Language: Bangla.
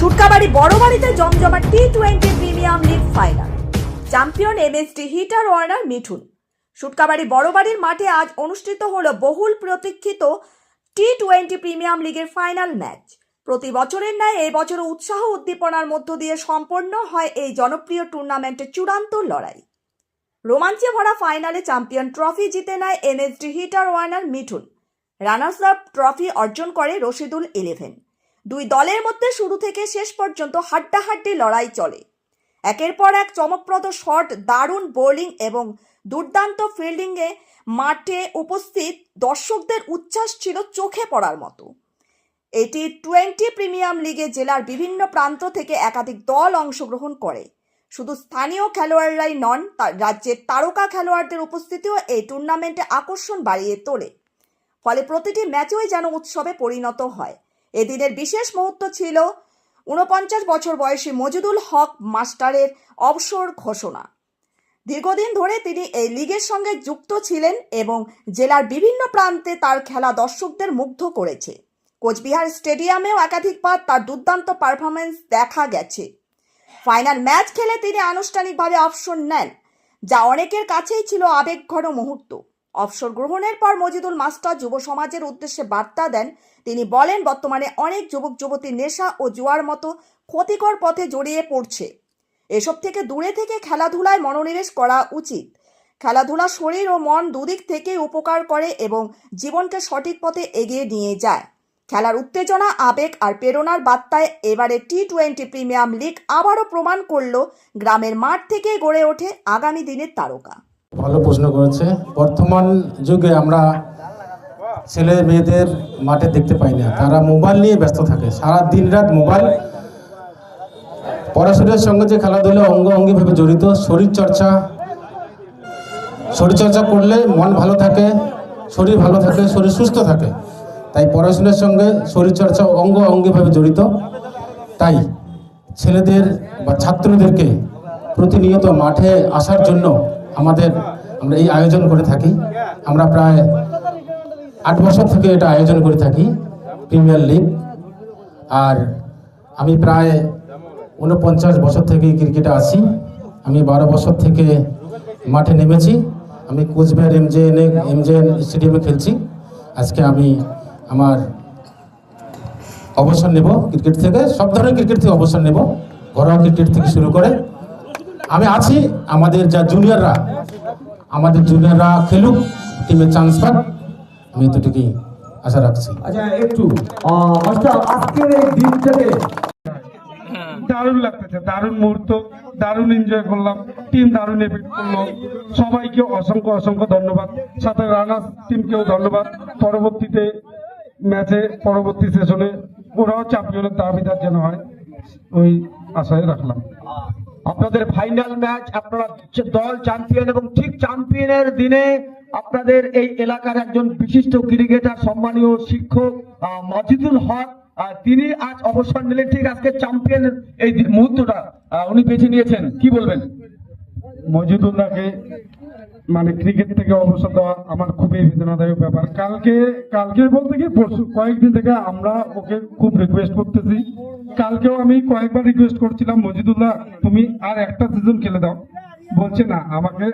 সুটকাবাড়ি বড় বাড়িতে জমজমাট T twenty premier league final champion MST hitter Warner Mithun. Sutkabari বড় বাড়ির মাঠে আজ অনুষ্ঠিত হলো বহুল প্রতীক্ষিত টি টোয়েন্টি প্রিমিয়াম লিগের ফাইনাল ম্যাচ প্রতি বছরের ন্যায় এই বছর উৎসাহ উদ্দীপনার মধ্য দিয়ে সম্পন্ন হয় এই জনপ্রিয় টুর্নামেন্টের চূড়ান্ত লড়াই। রোমাঞ্চে ভরা ফাইনালে চ্যাম্পিয়ন ট্রফি জিতে নেয় NSD hitter Warner Mithun. Runners up trophy অর্জন করে রশিদুল ইলেভেন দুই দলের মধ্যে শুরু থেকে শেষ পর্যন্ত হাড্ডাহাড্ডি লড়াই চলে। একের পর এক চমকপ্রদ শট, দারুণ বোলিং এবং দুর্দান্ত ফিল্ডিংয়ে মাঠে উপস্থিত দর্শকদের উচ্ছ্বাস ছিল চোখে পড়ার মতো। এটি টোয়েন্টি প্রিমিয়াম লিগে জেলার বিভিন্ন প্রান্ত থেকে একাধিক দল অংশগ্রহণ করে। শুধু স্থানীয় খেলোয়াড়রাই নন রাজ্যের তারকা খেলোয়াড়দের উপস্থিতিও এই টুর্নামেন্টে আকর্ষণ বাড়িয়ে তোলে। ফলে প্রতিটি ম্যাচই যেন উৎসবে পরিণত হয়। এদিনের বিশেষ মুহূর্ত ছিল ঊনপঞ্চাশ বছর বয়সী মজিদুল হক মাস্টারের অবসর ঘোষণা। দীর্ঘদিন ধরে তিনি এই লিগের সঙ্গে যুক্ত ছিলেন এবং জেলার বিভিন্ন প্রান্তে তার খেলা দর্শকদের মুগ্ধ করেছে। কোচবিহার স্টেডিয়ামেও একাধিকবার তার দুর্দান্ত পারফরমেন্স দেখা গেছে। ফাইনাল ম্যাচ খেলে তিনি আনুষ্ঠানিকভাবে অবসর নেন, যা অনেকের কাছেই ছিল আবেগঘন মুহূর্ত। অবসর গ্রহণের পর মজিদুল মাস্টার যুব সমাজের উদ্দেশ্যে বার্তা দেন। তিনি বলেন, বর্তমানে অনেক যুবক, যুবতী নেশা ও জুয়ার মতো ক্ষতিকর পথে জড়িয়ে পড়ছে। এসব থেকে দূরে থেকে খেলাধুলায় মনোনিবেশ করা উচিত। খেলাধুলা শরীর ও মন দুদিক থেকে উপকার করে এবং জীবনকে সঠিক পথে এগিয়ে নিয়ে যায়। খেলার উত্তেজনা, আবেগ আর প্রেরণার বার্তায় এবারে টি টোয়েন্টি প্রিমিয়াম লিগ আবারও প্রমাণ করল, গ্রামের মাঠ থেকে গড়ে ওঠে আগামী দিনের তারকা। ভালো প্রশ্ন করেছে। বর্তমান যুগে আমরা ছেলে মেয়েদের মাঠে দেখতে পাই না। তারা মোবাইল নিয়ে ব্যস্ত থাকে। সারা দিন রাত মোবাইল পড়াশোনার সঙ্গে যে খেলাধুলা অঙ্গ অঙ্গিভাবে জড়িত শরীর চর্চা শরীর চর্চা করলে মন ভালো থাকে, শরীর ভালো থাকে, শরীর সুস্থ থাকে। তাই পড়াশোনার সঙ্গে শরীর চর্চা অঙ্গ অঙ্গিভাবে জড়িত। তাই ছেলেদের বা ছাত্রদেরকে প্রতিনিয়ত মাঠে আসার জন্য আমাদের, আমরা এই আয়োজন করে থাকি। আমরা প্রায় আট বছর থেকে এটা আয়োজন করে থাকি, প্রিমিয়ার লিগ। আর আমি প্রায় উনপঞ্চাশ বছর থেকে ক্রিকেটে আছি। আমি বারো বছর থেকে মাঠে নেমেছি। আমি কোচবিহার এমজেএন এমজেএন স্টেডিয়ামে খেলছি। আজকে আমি আমার অবসর নেব ক্রিকেট থেকে, সব ধরনের ক্রিকেট থেকে অবসর নেব। ঘরোয়া ক্রিকেট থেকে শুরু করে আমি আছি আমাদের যা জুনিয়ররা আমাদের জুনিয়ররা খেলুক টিমে চান্স পাক। আমি এতটুকুই আশা রাখছি। আচ্ছা একটু আজকের এই দিনটাকে দারুণ লাগতেছে দারুণ মুহূর্ত দারুণ এনজয় করলাম টিম দারুণ এফেক্ট করল। সবাইকে অসংখ্য অসংখ্য ধন্যবাদ। সাথে রানার্স টিমকেও ধন্যবাদ। পরবর্তীতে ম্যাচে পরবর্তী সেশনে ওরাও চ্যাম্পিয়নের দাবিদার যেন হয় ওই আশায় রাখলাম। আপনাদের ফাইনাল ম্যাচ আপনারা দল চ্যাম্পিয়ন এবং ঠিক চ্যাম্পিয়নের দিনে আপনাদের এই এলাকার একজন বিশিষ্ট ক্রিকেটার সম্মানীয় শিক্ষক মজিদুল হক তিনি আজ অবসর নিলেন। ঠিক আজকে চ্যাম্পিয়ন এই মুহূর্তটা উনি বেছে নিয়েছেন। কি বলবেন? মজিদুল্লাহকে মানে ক্রিকেট থেকে অবসর দেওয়া আমার খুবই বেদনাদায়ক ব্যাপার। কালকে কালকে বলতে কি, পরশু কয়েকদিন থেকে আমরা ওকে খুব রিকোয়েস্ট করতেছি। কালকেও আমি কয়েকবার রিকোয়েস্ট করছিলাম, মজিদুল্লাহ, তুমি আর একটা সিজন খেলে দাও। বলছে, না, আমাকে